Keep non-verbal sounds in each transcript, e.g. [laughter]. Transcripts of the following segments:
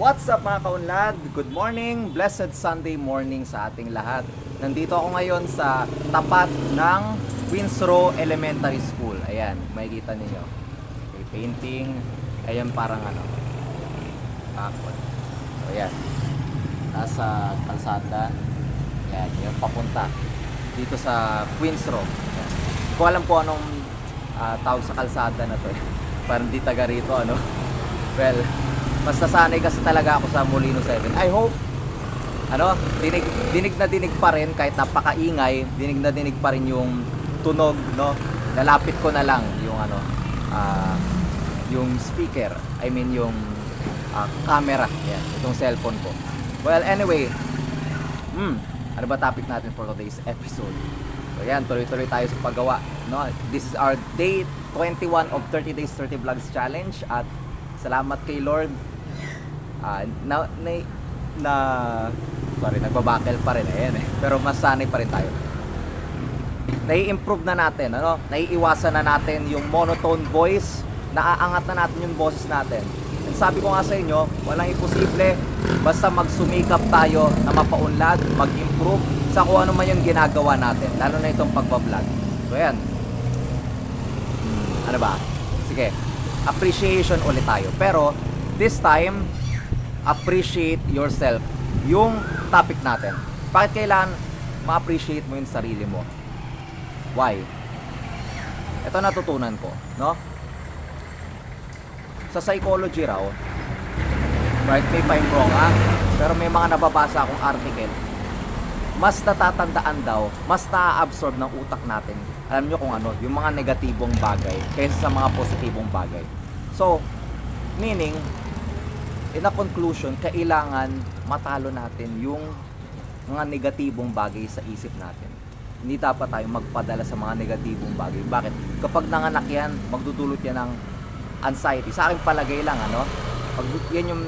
What's up mga kaunlad? Good morning, blessed Sunday morning sa ating lahat. Nandito ako ngayon sa tapat ng Queens Row Elementary School. Ayan, makikita ninyo. May painting. Ayan parang ano. Takot. So ayan. Nasa kalsada. Ayan, yung papunta. Dito sa Queens Row. Ayan. Ko alam kung anong ah, tawag sa kalsada na to. [laughs] Parang di taga rito, ano. Well, mas nasanay kasi talaga ako sa Molino 7. I hope ano, dinig, dinig na dinig pa rin kahit napakaingay, dinig na dinig pa rin yung tunog, no? Lalapit ko na lang yung ano, ah, yung speaker. I mean yung ah, camera. Yan, itong cellphone ko. Well, anyway, hmm, ano ba topic natin for today's episode? So yan, tuloy-tuloy tayo sa paggawa. No? This is our day 21 of 30 Days 30 Vlogs Challenge at salamat kay Lord Ah, na, na, na sorry, nagbabakel pa rin ayan eh. Pero mas sanay pa rin tayo. Nai-improve na natin, ano? Naiiwasan na natin yung monotone voice, naaangat na natin yung boses natin. And sabi ko nga sa inyo, walang imposible basta magsumikap tayo na mapaunlad, mag-improve sa kung ano man yung ginagawa natin, lalo na itong pagbablog. So ayan. Hmm, ano ba? Sige. Appreciation ulit tayo. Pero this time, appreciate yourself. Yung topic natin. Bakit kailangan ma-appreciate mo yung sarili mo? Why? Ito natutunan ko, no? Sa psychology raw, right if I'm wrong ha, pero may mga nababasa akong article, mas natatandaan daw, mas na-absorb ng utak natin, alam nyo kung ano, yung mga negatibong bagay kaysa sa mga positibong bagay. So, meaning, in a conclusion, kailangan matalo natin yung mga negatibong bagay sa isip natin. Hindi dapat tayo magpadala sa mga negatibong bagay. Bakit? Kapag nanganak yan, magdudulot yan ng anxiety. Sa akin palagay lang, ano? Pag yan yung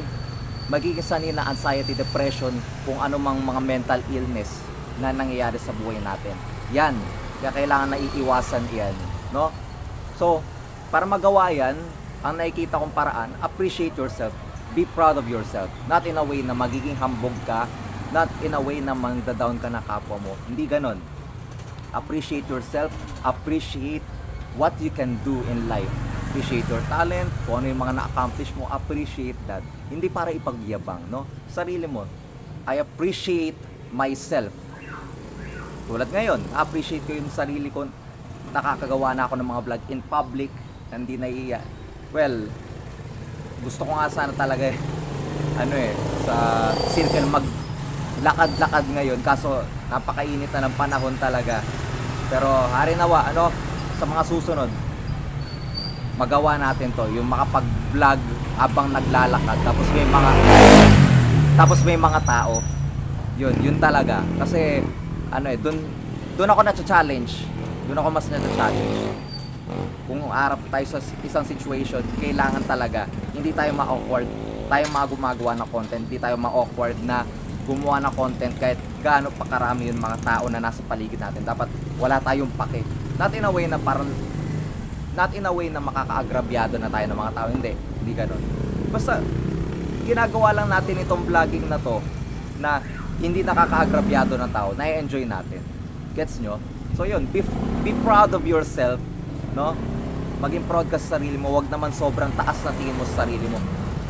magiging sanhi na anxiety, depression, kung ano mang mga mental illness na nangyayari sa buhay natin. Yan. Kaya kailangan na iiwasan yan. No? So, para magawa yan, ang nakikita kong paraan, appreciate yourself. Be proud of yourself. Not in a way na magiging hambog ka, not in a way na mangda-down ka na kapwa mo. Hindi ganon. Appreciate yourself. Appreciate what you can do in life. Appreciate your talent, kung ano yung mga na-accomplish mo, appreciate that. Hindi para ipagyabang, no? Sarili mo. I appreciate myself. Tulad ngayon, appreciate ko yung sarili ko. Nakakagawa na ako ng mga vlog in public, hindi naiiya. Well, gusto ko nga sana talaga eh, ano eh, sa circle mag lakad-lakad ngayon kaso napakainit na ng panahon talaga. Pero hari nawa, ano, sa mga susunod, magawa natin to, yung makapag-vlog habang naglalakad tapos may mga tapos may mga tao. Yun, yun talaga. Kasi ano eh, dun dun ako na-challenge. Dun ako mas na-challenge. Kung harap tayo sa isang situation, kailangan talaga hindi tayo ma-awkward. Tayo mga ng content, hindi tayo ma-awkward na gumawa ng content kahit gaano pa karami yung mga tao na nasa paligid natin. Dapat wala tayong pake. Not in a way na parang not in a way na makakaagrabyado na tayo ng mga tao. Hindi. Hindi ganun. Basta, ginagawa lang natin itong vlogging na to na hindi nakakaagrabyado ng tao. Na-enjoy natin. Gets nyo? So yun, be, be proud of yourself. No? Maging proud ka sa sarili mo. Huwag naman sobrang taas na tingin mo sa sarili mo.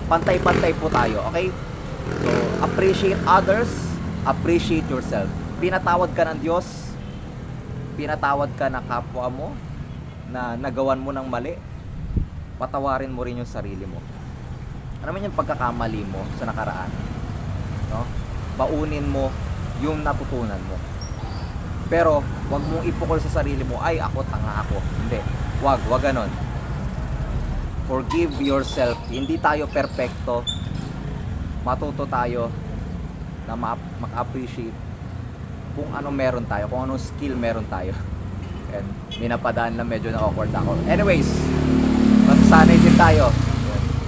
Pantay-pantay po tayo. Okay? So, appreciate others. Appreciate yourself. Pinatawad ka ng Diyos. Pinatawad ka na kapwa mo na nagawan mo ng mali, patawarin mo rin yung sarili mo. Ano man yung pagkakamali mo sa nakaraan? No? Baunin mo yung natutunan mo. Pero, wag mong ipukol sa sarili mo, ay ako, tanga ako. Hindi. Wag, wag ganon. Forgive yourself. Hindi tayo perfecto. Matuto tayo na ma- maka-appreciate kung ano meron tayo, kung anong skill meron tayo. [laughs] And may napadaan lang medyo na awkward ako. Anyways, masasanay din tayo.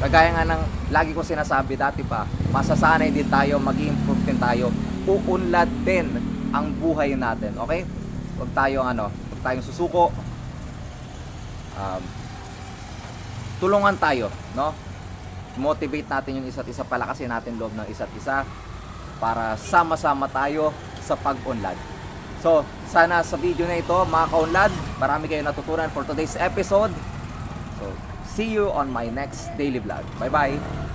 Kagaya nga ng lagi ko sinasabi dati pa, masasanay din tayo, mag improve din tayo, uunlad din ang buhay natin. Okay? Huwag tayong ano, huwag tayong susuko. Um, tulungan tayo, no? motivate natin yung isa't isa, palakasin natin loob ng isa't isa para sama-sama tayo sa pag-unlad. So, sana sa video na ito, mga kaunlad, marami kayong natutunan for today's episode. So, see you on my next daily vlog. Bye-bye!